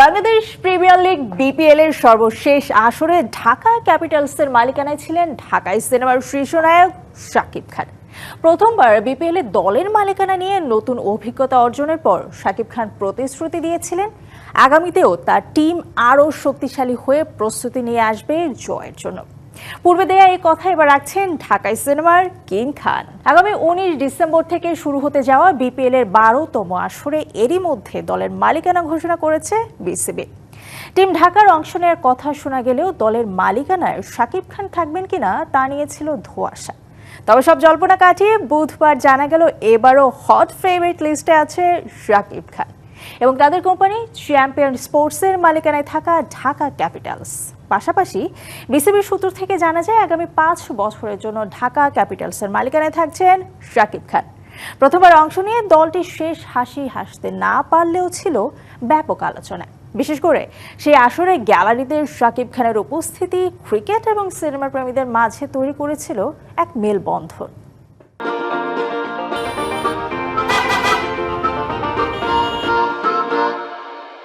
Bangladesh premier league BPL এর সর্বশেষ আসরে ঢাকা ক্যাপিটালসের মালিকানায় ছিলেন ঢাকাই সিনেমার শীর্ষনায়ক শাকিব খান। প্রথমবার বিপিএল এর দলের মালিকানা নিয়ে নতুন অভিজ্ঞতা অর্জনের পর শাকিব খান প্রতিশ্রুতি দিয়েছিলেন। আগামীতেও তার টিম আরও শক্তিশালী হয়ে প্রস্তুতি নিয়ে আসবে জয়ের জন্য। পূর্বে দেয়া এই কথা এবার রাখছেন ঢাকাই সিনেমার কিং খান। আগামী উনিশ ডিসেম্বর থেকে শুরু হতে যাওয়া বিপিএল এর বারোতম আসরে এরই মধ্যে দলের মালিকানা ঘোষণা করেছে বিসিবি। টিম ঢাকার অংশ নেওয়ার কথা শোনা গেলেও দলের মালিকানায় শাকিব খান থাকবেন কিনা তা নিয়ে ছিল ধোঁয়াশা। তবে সব জল্পনা কাটিয়ে বুধবার জানা গেল এবারও হট ফেভারিট লিস্টে আছে শাকিব খান। এবং তাদের কোম্পানি চ্যাম্পিয়ন স্পোর্টসের মালিকানায় থাকা ঢাকা ক্যাপিটালস। পাশাপাশি বিসিবির সূত্র থেকে জানা যায়, আগামী পাঁচ বছরের জন্য ঢাকা ক্যাপিটালসের মালিকানায় থাকছেন শাকিব খান। প্রথমবার অংশ নিয়ে দলটি শেষ হাসি হাসতে না পারলেও ছিল ব্যাপক আলোচনা। বিশেষ করে সেই আসরে গ্যালারিতে শাকিব খানের উপস্থিতি, ক্রিকেট এবং সিনেমা প্রেমীদের মাঝে তৈরি করেছিল এক মেলবন্ধন।